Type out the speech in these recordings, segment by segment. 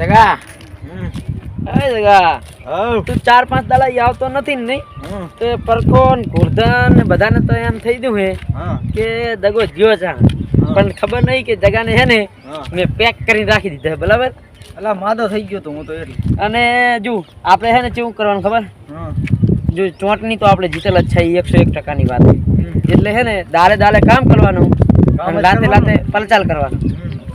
જગા. એ જગા. તું ચાર પાંચ દાડા આવતો નથી ને નહીં. તો એ પરખો ને બધાને તો એમ થઈ ગયું હે કે દગો જીવો છે પણ ખબર નહીં કે જગાને હે ને. મેં પેક કરીને રાખી દીધા છે, બરાબર? અલા માદો થઈ ગયો તો હું તો એટલે. અને જો આપણે હે ને કેવું કરવાનું ખબર. જો ચોંટની તો આપણે જીતેલ જ છે એકસો એક ટકાની વાત. એટલે હે ને દાળે દાળે કામ કરવાનું અને લાતે પલચાલ કરવાનું.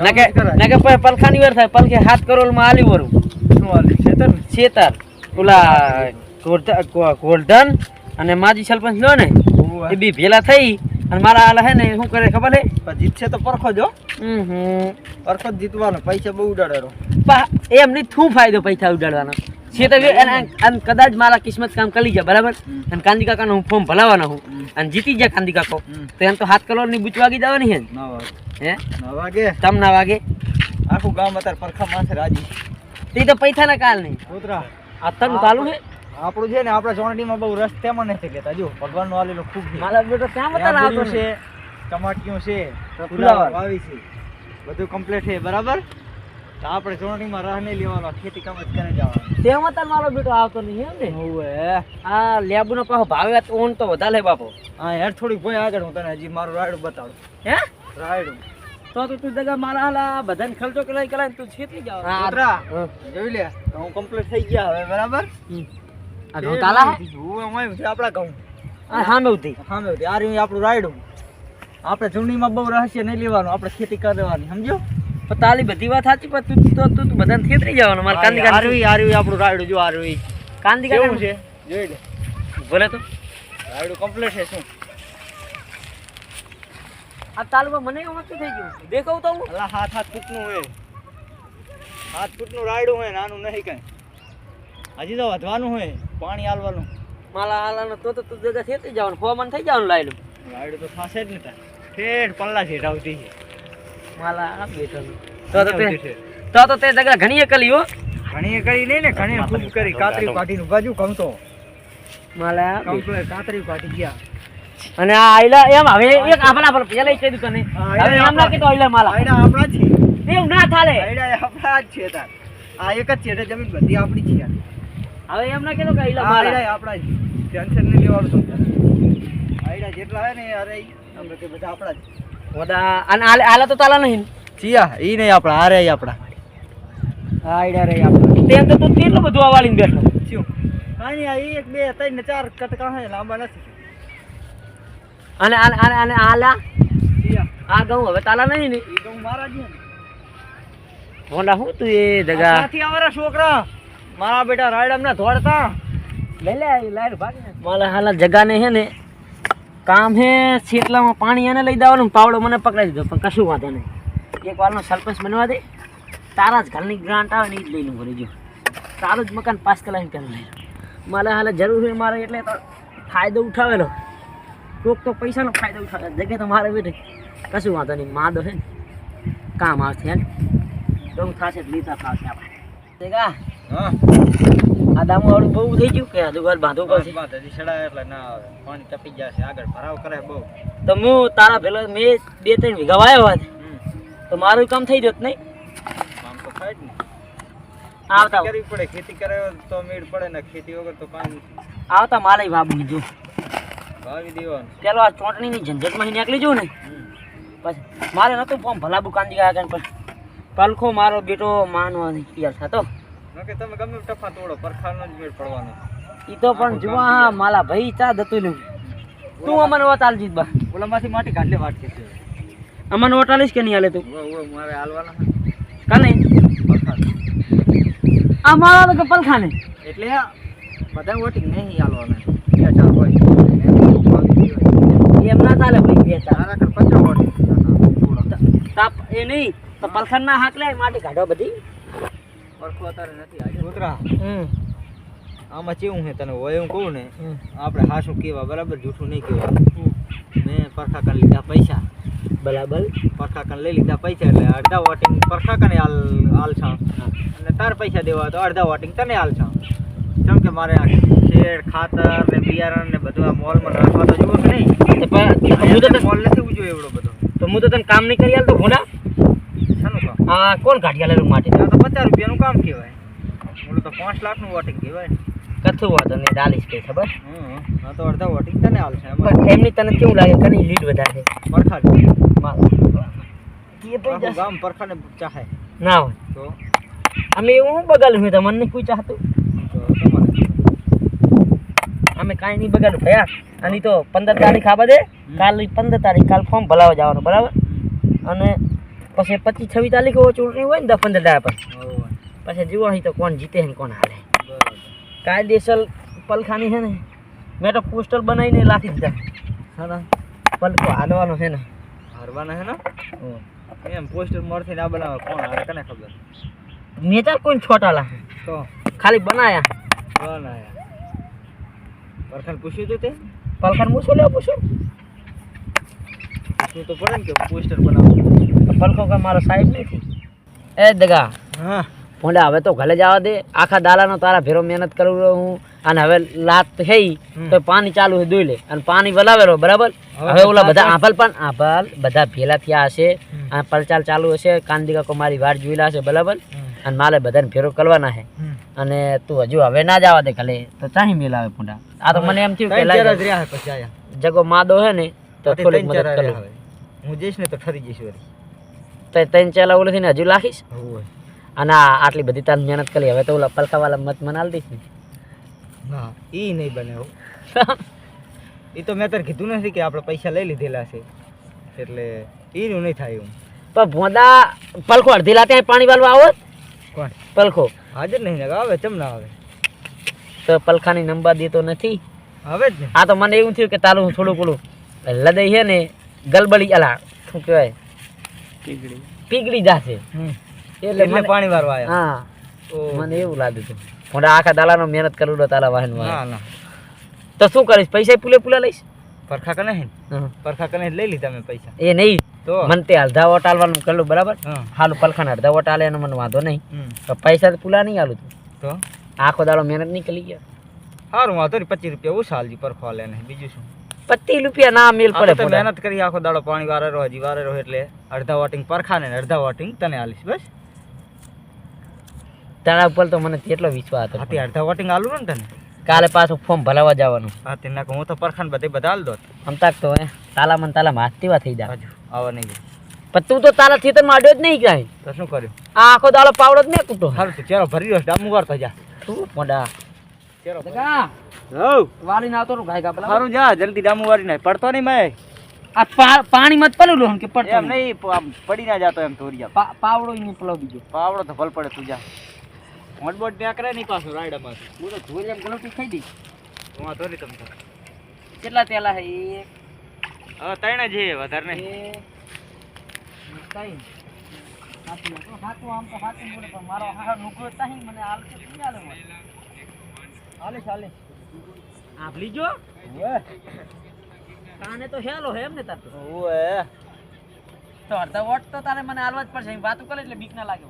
હમ. ના કે કામ જ કરાય. ના કે પછી પલખાની વાર થાય પલખે હાથ કરોલમાં આલી વરું શું હાલે? છેતર ને? શેતર ઓલા ગોલ્ડન અને માજી સરપંચ લો ને. એ બી ભેલા થઈ અને મારા હાલ હે ને શું કરે ખબર હે પણ જીતશે તો પરખો જો. પરખો જ જીતવાનો પૈસા બહુ ઉડાડેલો એમ નહીં શું ફાયદો પૈસા ઉડાડવાનો છેતર અને કદાચ મારા કિસ્મત કામ કરી જાય બરાબર અને કાંદી કાકાનો હું ફોર્મ ભલાવવાનો હું અને જીતી જાય કાંદી કાકો તો એમ તો હાથ કલોરની બૂચ વાગી જવાની હે ને. ના હે? ના વાગે. તમ ના વાગે? આખું ગામ અત્યારે પરખા માથે રાજી. તે તો પૈસા ના કાલ નહીં કૂતરા. આ તન ચાલુ હે? આપણું છે ને આપણા ચોરડીમાં બહુ રસ તેમાં નથી લેતા. જો ભગવાનનું આલેલું ખૂબ છે. મારા બેટો ક્યાં બતા આવતો છે છે છે ફુલાવર. આવી છે. બધું કમ્પ્લીટ છે બરાબર? તો આપણે ચોરડીમાં રાહ નહીં લેવાનો ખેતી કામ જ કરે જવાનું. તેમાં તાર મારો બેટો આવતો નહીં એમ ને? હોવે. આ લેબુનો પાછો ભાવે ઓન તો વધારે બાપો. હા યાર થોડીક ભોય આગળ હું તને હજી મારું રાયડું બતાડું. હે? રાયડું. તો તો તું જગા મારા હાલા બધાને ખર્ચો કરાય કરાય તું છેતરી જાવ. કૂતરા જોઈ લે હું કમ્પ્લીટ થઈ ગયા હવે બરાબર? આ ઘઉં તાલા હે? હોવે છે આપણા ઘઉં. આ સામે હતી. આ રહ્યું આપણું રાયડું. આપણે ચૂંટણીમાં બહુ રહસ્ય નહીં લેવાનું આપણે ખેતી કરવાની સમજો પણ તાલી બધી વાત સાચી પણ તું તો તું બધાને છેતરી જવાનું મારે કાંદી આ કાંદી રહ્યું આ આપણું રાયડું જો આરવી કાંદી કેવું છે? જોઈ લે. ભલે તો. રાયડું કમ્પ્લીટ છે શું? આ તાલમાં મને એવું નતું થઈ ગયું. દેખાવ તો હું અલા હાથ હાથ ફૂટનું હોય. હાથ ફૂટનું રાયડું હોય નાનું નહીં કઈ. હજી તો વધવાનું હોય પાણી હાલવાનું. માલા હાલાનો તો તો તું જગા છેતરી જવાનું ફોમન થઈ જવાનું લાયલું. રાયડું તો થશે જ ને તાર. ઠેઠ પલ્લા છે રાવતી છે. માલા આ બેટો તો તો તે તો તો તે જગા ઘણી કલી હો. ઘણી કરી નહીં ને ઘણી ખૂબ કરી. કાતરી કાઢીને બાજુ કમતો માલા કમતો કાતરી કાઢી ગયા. અને આ આઈલા એમ હવે એક આપણા પર પેલા દીધું તને હવે એમ ના કીધું આઈલા માલા. આયડા આપણા છે. એવું ના થાલે. એ આપણા જ છે તાર. આ એક જ છેડે જમીન બધી આપણી છે હવે એમ ના કીધું કે આઈલા માલા. આયડા આપણા જ ટેન્શન નહીં લેવાનું તો. આયડા જેટલા હોય ને અરે અમે કે બધા આપણા જ. વડા અને આલે આલા તો તાલા નહીં. ચિયા ઈ નહીં આપણા આ રે આપણા. આઈડા રે આપણા. તેમ તો તું કેટલું બધું આવાળીને બેઠો. શું? કાઈ નહીં આ એક બે ત્રણ ને ચાર કટકા હે લાંબા નથી. અને અને અને આ આલા આ ઘઉં હવે તાલા નહીં ને? હું મારા જ ને. હોંડા હું તું એ જગા? ત્યાંથી આવરા છોકરા. મારા બેટા રાયડમ ના ધોડતા લેલે લાઈટ ભાગી માલા હાલા જગા ને હે ને કામ હે છેટલામાં પાણી એને લઈ દેવાનું પાવડો મને પકડાઈ દીધો પણ કશું વાંધો નહીં. એક વારનો સરપંચ બનવા દે. તારા જ ઘરની ગ્રાન્ટ આવે ને એ જ લઈ લઉં ભરી જો તારું જ મકાન પાસ કલાક પેલું લઈ મારે હાલે જરૂર હોય મારે એટલે ફાયદો ઉઠાવેલો. કોક તો પૈસાનો ફાયદો ઉઠાવે. જગ્યાએ તો મારે બેઠે. કશું વાંધો નહીં. માદો છે ને. કામ આવશે હે હું થશે જ લીધા થશે આપણે. જગા આ આ દામવાળું બહુ થઈ ગયું કે હજુ ઘર બાંધવું પડશે એટલે ના આવે. પાણી જશે આગળ ભરાવ કરે બહુ. તો હું તારા પેલા મેં બે ત્રણ વીઘા વાયો હોત તો મારું કામ થઈ જત નહીં? કામ તો થાય જ ને. આવતા કરવી પડે. ખેતી કરે તો મેળ પડે ને. ખેતી વગર તો કાંઈ આવતા મારે બાબુ દેવાનું પેલો આ ચોંટણીની ઝંઝટમાં નીકળી જવું ને પછી મારે નતું ફોર્મ ભલાબુ કાંદી ગયા કારણ પણ પલખો મારો બેટો માનવા યાર થતો. તમે ગમે ટફા તોડો પરખાનો જ મેળ પડવાનો. એ તો પણ હા માલા ભાઈ ચા દતું નું તું અમને વટાલ જીત બા ઓલામાંથી માટી કાઢલે વાટકે છે. અમને ઓટાલીશ કે નહીં હાલે તું? મારે હાલવાના પરખાન આ મારા તો કે પલખાને એટલે બધા વોટિંગ નહીં હાલવાના બે હોય એમ વાવી દેવાય. એમ ના ચાલે ભાઈ બે ચાર તારા કર પચાસ વોટિંગ થોડા તાપ એ નહીં તો પલખન ના હાક લે માટી કાઢો બધી. પરખો અત્યારે નથી આજે કૂતરા. આમાં ચેવું છે તને હોય હું કહું ને આપણે હાશું કેવા બરાબર જૂઠું નહીં કહેવા. મેં પરખાકન લીધા પૈસા. બરાબર. પરખાકન લઈ લીધા પૈસા એટલે અડધા વોટિંગ પરખાકને હાલ હાલશા અને તાર પૈસા દેવા તો અડધા વોટિંગ તને હાલશા કેમ કે મારે આ શેડ ખાતર ને બિયારણ ને બધું આ મોલમાં રાખવા તો કે નહીં. હું મોલ નથી ઉજવ્યો એવડો બધો. તો હું તો તને કામ નહીં કરી ભૂંડા શાનું હા કોણ ગાંઠિયા લેવું માટી? તો પચાસ રૂપિયાનું કામ કહેવાય. ઓલું તો પાંચ લાખનું વોટિંગ કહેવાય. કથું વાંધો નહીં ડાલીશ કઈ ખબર? હા તો અડધા વોટિંગ તને આવશે પણ એમની તને કેવું લાગે કની લીડ વધારે? પરખાડ તો ગામ પરખાને ચાહે. ના હોય. તો? અમે એવું હું બગાડ્યું હું તમને કોઈ ચાહતું? તો અમે કાંઈ નહીં બગાડું ભયા? અને તો પંદર તારીખ આ બધે કાલ પંદર તારીખ કાલ ફોર્મ ભલાવા જવાનું બરાબર? અને પછી પચીસ છવ્વીસ તારીખે ચૂંટણી હોય ને દસ પંદર દાડા પર. પછી જુઓ અહીં તો કોણ જીતે છે ને કોણ હારે. બરાબર. કાયદેસર પલખાની છે ને મેં તો પોસ્ટર બનાવીને લાખી દીધા. હા પલકો હાલવાનો છે ને. હારવાના હે ને? એમ પોસ્ટર મળશે ના બનાવે કોણ હારે કને ખબર? મેં તો કોઈ છોટાલા. તો? ખાલી બનાયા. બનાયા. પરખાને પૂછ્યું તું તે? પલખાને મૂછો લેવો પૂછો? પૂછવું તો પડે ને કે પોસ્ટર બનાવવું તો પલકો કે મારો સાહેબ નથી? એ દગા હા. ભોંડા હવે તો ઘરે જવા દે. આખા દાલાનો તારા ભેરો મહેનત કરું હું. અને હવે લાત હે તો પાણી ચાલુ છે દોઈ લે. અને પાણી વલાવેલો બરાબર? હવે ઓલા બધા. આભલ પણ આભલ બધા ભેલા થયા હશે. અને આ પલચાલ ચાલુ હશે. કાંદી કો મારી વાર જોયેલા હશે બરાબર? અને મારે બધાને ભેરો કરવાના છે. અને તું હજુ હવે ના જવા દે ખાલી તો ચાહી મેલ આવે પૂંડા. આ તો મને એમ થયું કે રહ્યા પછી આયા. જગો માદો હે ને તો થોડી થોડીક મદદ કરું. હું જઈશ ને તો ઠરી જઈશ વળી. તો ત્રણ ચાલા ઓલે થઈને હજુ લાખીશ? અને આ આટલી બધી તાર મહેનત કરી હવે તો ઓલા પલકાવાલા મત મનાલ દઈશ ને. ના ઈ નહીં બને એ તો મેં તારે કીધું નથી કે આપણે પૈસા લઈ લીધેલા છે. એટલે એનું નહીં થાય એવું પણ ભોંદા પલખો અડધી લાતે પાણી વાળવા આવો. કોણ પલખો. હાજર નહીં ને આવે ચમ ના આવે? તો પલખાની નંબર દેતો નથી. આવે જ ને. આ તો મને એવું થયું કે તારું હું થોડું પેલું લદઈ છે ને ગલબડી અલા શું કહેવાય? પીગળી. જાશે. જશે એટલે મને પાણી વારવા આવ્યા હા. મને એવું લાગ્યું હતું. ભોંડા આખા દાલાનો મહેનત કરું તો તારા વાહન તો શું કરીશ? પૈસા પૂલે પૂલા લઈશ? પરખા કને હે? હા. પરખા કને લઈ લીધા મેં પૈસા. એ નહીં. મને તે અડધા વોટ આલવાનું કરેલું બરાબર? હાલું પલખાને અડધા વોટ આલે એનો મને વાંધો નહીં. તો પૈસા તો પૂલા નહીં આલું તું. તો? આખો દાડો મહેનત નીકળી ગયા. સારું વાંધો નહીં પચીસ રૂપિયા ઓછા હાલજી પરખો હાલે ને બીજું શું? પચીસ રૂપિયા ના મેલ પડે તો મહેનત કરી આખો દાડો પાણી વારે રહો હજી વારે રહો એટલે અડધા વોટિંગ પરખાને અડધા વોટિંગ તને આલીશ બસ? તારા ઉપર તો મને કેટલો વિશ્વાસ હતો. હાથી અડધા વોટિંગ આલું ને તને? કાલે પાછું ફોર્મ ભરાવા જવાનું. હા તેના હું તો પરખાને બધે બધા આલ દો આમ તાક તો હે. તાલા મને તાલા હાથ તેવા થઈ જાય આવા નહીં. પણ તું તો તારા ખેતરમાં અડ્યો જ નહીં કાંઈ તો શું કર્યું? આ આખો દાડો પાવડો જ નહીં કૂટો સારું તો ચાલો ભરી રહ્યો ડામું થઈ જા. તું મોઢા ચેરો હઉ વાળીને આવતો રહું ગાય કાપલા સારું જા જલ્દી ડામું વાળી નાય પડતો નહીં મેં. આ પા- પાણી મત પલું કે પડતો એમ નહીં? આમ પડી ના જાતો એમ તોરિયા જાય પાવડો નહીં પલો બીજો. પાવડો તો ભલ પડે તું જા. મોટ બોટ બેક કરે નહીં પાછું રાયડામાં. હું તો ધોઈ એમ ગલોટી ખાઈ દઈશ. વાંધો નહીં તમને કેટલા તેલા હે? એક હવે ત્રણ જ છે વધારે નહીં ત્રણ તો સાચું આમ તો સાચું બોલે પણ મારો હારો નુકરો તાહી મને હાલ તો શું હાલે મને? હાલે ચાલે આપ લીજો કાને તો હેલો હે એમ ને તાર તો. ઓએ તો અડધા વોટ તો તારે મને હાલવા જ પડશે વાતું કરે એટલે બીક ના લાગે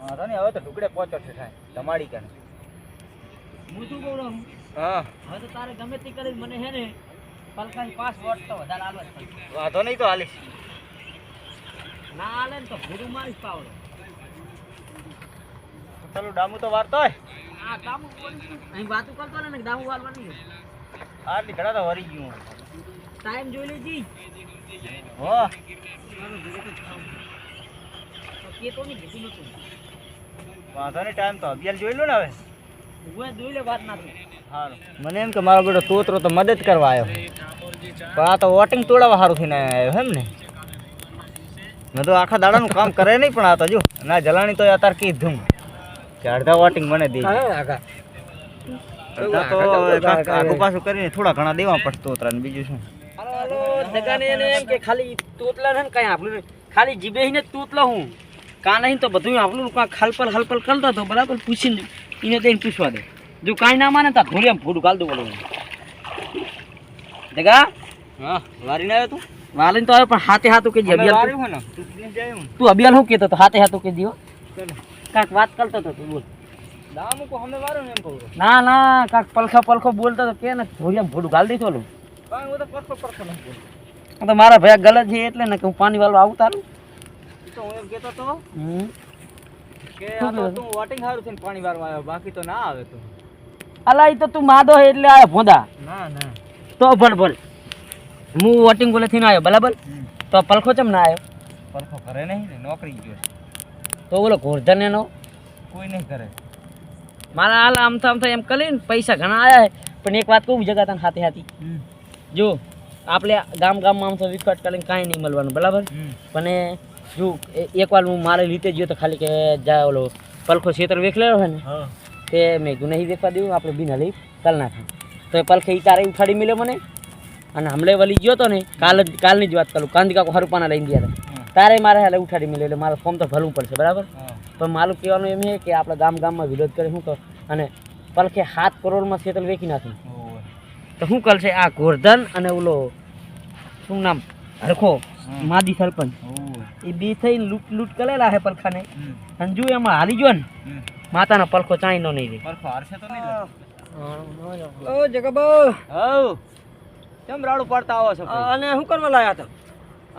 વાંધો નહીં હવે તો ઢુકડે પહોંચો છે થાય તમારી કાને હું શું કહું હા હવે તો તારે ગમે તે કરી મને હે ને પલકાની પાંચ વોટ તો વધારે હાલવા જ વાંધો નહીં તો હાલીશ. ના હાલે ને તો ભૂરું મારીશ પાવડો. ચાલો ડામુ તો વારતો હોય. હા ડામુ અહીં વાતું કરતો ને ડામુ વાળવાની આટલી ઘડા તો વરી ગયું. ટાઈમ જોઈ લેજી. હો. તો કે તો નહીં કીધું નતું. વાંધો નહીં ટાઈમ તો અગિયાર જોઈ લો ને હવે. હું જોઈ લે વાત ના તું. મને એમ કે મારો બેટો તોતરો તો મદદ કરવા આવ્યો પણ આ તો વોટિંગ તોડાવવા સારું થઈને આવ્યો એમ ને. મેં તો આખા દાડાનું કામ કરે નહીં પણ આ તો જો ના જલાણી તો અત્યારે કીધું કે અડધા વોટિંગ મને દે તો આગુ પાછું કરીને થોડા ઘણા દેવા પડશે તોતરાને બીજું શું. એમ કે ખાલી તોતલા ને કઈ આપણું ખાલી જીભે ને તોતલા હું. કાં નહીં તો બધું આપણું કાંક હલપલ હલપલ કરતા તો બરાબર પૂછીને એને તો પૂછવા દે. જો કાંઈ ના માને તો ઘોડી આમ ફોટું દઉં બોલું. જગા હા વારીને આવ્યો તું? વાલીને તો આવ્યો પણ હાથે હાથું કે ને તું પીને હું કહેતો હતો? હાથે હાથું કે દીવો કાંક વાત કરતો હતો તું બોલ. ને એમ. ના કાંક પલખો પલખો બોલતો હતો. કે ને ઘોડી આમ ફોટું ગાલ દીધો ઓલું તો તો મારા ભાઈ ગલત છે એટલે ને કે હું પાણી વાળો આવું તારું તો હું એમ કહેતો તો કે તો? તું વોટિંગ સારું થઈને પાણી વારવા આવ્યો બાકી તો ના આવે તું. અલા એ તો તું માદો હે એટલે આયો ભોંદા. ના ના. તો ભણ ભણ હું વોટિંગ બોલેથી ના આવ્યો બરાબર? તો પલખો ચમ ના આવ્યો પલખો કરે નહીં ને નોકરી ગયો તો બોલો ગોરધન એનો? કોઈ નહીં કરે. મારા હાલ આમ તો આમ તો એમ કરીને પૈસા ઘણા આવ્યા હે. પણ એક વાત કહું જગા તને હાથે હાથી. જો આપણે ગામ ગામમાં આમ તો વિકટ કરીને કાંઈ નહીં મળવાનું બરાબર? પણ જો એકવાર હું મારે લીધે ગયો તો ખાલી કે જા ઓલો પલખો છેતર વેખ લેવો હોય ને? હા મેઘું નહીં દેખવા દેવું આપણે બીના લઈ કાલ નાખે તો એ પલખે એ તારે ઉઠાડી મળ્યો મને. અને હમણે વળી ગયો તો ને કાલ જ કાલની જ વાત કરું કાંદી કાકો હરુપાના લઈને ગયા હતા. તારે મારે હાલે ઉઠાડી મળ્યો એટલે મારે ફોર્મ તો ભરવું પડશે બરાબર? પણ મારું કહેવાનું એમ છે કે આપણે ગામ ગામમાં વિરોધ કરે શું તો અને પલખે સાત કરોડમાં છેતર વેચી નાખ્યું. તો શું કરશે? આ ગોરધન અને ઓલો શું નામ? હરખો માદી સરપંચ. એ બે થઈને લૂંટ લૂંટ કરેલા હે પલખાને. અને જો એમાં હારી ગયો ને. માતાનો પલખો ચાઈનો નહીં રે. પરખો હારશે તો નહીં ઓ જગબો હવ. કેમ રાડું પડતા આવો છો અને શું કરવા લાયા હતા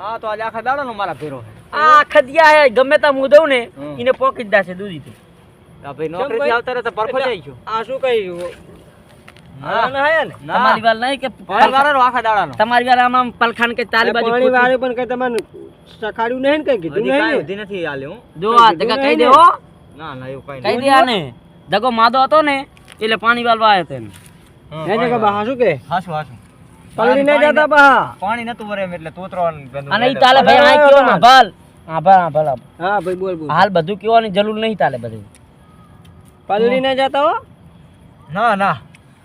આ તો આજે આખા દાડાનો મારા ફેરો આ ખદિયા હે ગમે તા હું દઉં ને. એને પોકી દાશે દૂધી થી આ ભાઈ નોકરીથી આવતા રહે તો પરખો જાય છો આ શું કહી ના. ના. તમારી વાત નહીં કે આખા દાડાનો. તમારી વાત આમ પલખાન કે તારી બાજુ પાણી. વાળે કઈ તમારે સખાડ્યું નહીં ને કઈ? કીધું નહીં નથી આલ્યું જો આ જગા કહી દે હો ના ના એવું કઈ કહી દે આને. જગો માદો હતો ને એટલે પાણી વાળવા આવ્યો હતો હે જગા બા શું કે? હાચું. પલળી નહીં પાણી જતા બા. પાણી નતું વરે એટલે તોતરો અને ઈ તાલે ભાઈ આ કેવો ના ભલ. હા ભલ હા ભલ હા. ભાઈ બોલ બોલ. હાલ બધું કેવાની જરૂર નહીં તાલે બધું. પલળી ન જતા હો? ના ના.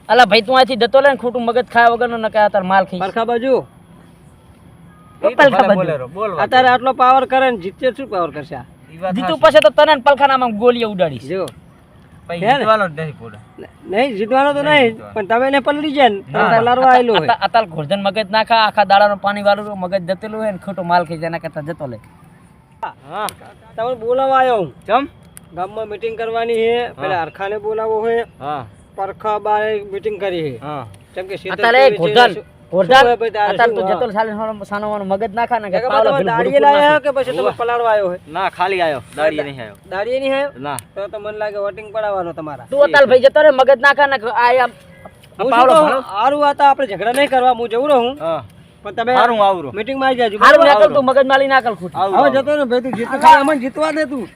અલા ભાઈ તું આથી જતો લે ને ખોટું મગજ ખાયા વગરનો ન કે તાર માલ ખાઈ પરખા બાજુ. બધું. બોલેરો, અત્યારે આટલો પાવર કરે ને જીતે શું પાવર કરશે આ? પાસે જીતું હાચી. તો તને પલખાનામાં ગોલીઓ ઉડાડીશ. જો. પછી હે ને? જીતવાનો જ નથી પૂરો. નહીં જીતવાનો તો નહીં નહીં પણ તમે એને પલળી જાય ને ના. આવેલું હોય. અતાલ ઘોરધન મગજ નાખા આખા દાડાનું પાણી વાળું મગજ જતેલું હોય ને ખોટો માલ ખાઈ જાય કરતા જતો લે. હા તમને બોલાવવા આવ્યો હું. ચમ? ગામમાં મીટિંગ કરવાની છે પેલા હરખાને બોલાવવો હોય હા. પરખા બારે મીટિંગ કરી છે. હા. કેમ કે અત્યારે અત્યારે તો જતો સાલે મગજ નાખા ને કે પાવલા તમે ભીલું દાડીએ ભૂડું લાયા નાખે. હો કે પછી તમે પલાળવા આવ્યો હોય? ના ખાલી આવ્યો દાડીએ નહીં આવ્યો દાડીએ નહીં આવ્યો ના. તો તો મને લાગે વોટિંગ પડાવવાનો તમારા. તું અતાલ ભાઈ જતો રે મગજ નાખા ને આ પાવલો? હારું તો આપણે ઝઘડા નહીં કરવા હું જવું રહું. પણ તમે સારું આવું મીટિંગમાં આવી જાજો. હારું બરાબર? તું મગજ માલી નાખલ ખોટી. હવે જતો ને ભાઈ તું જીત જીતવા દે તું.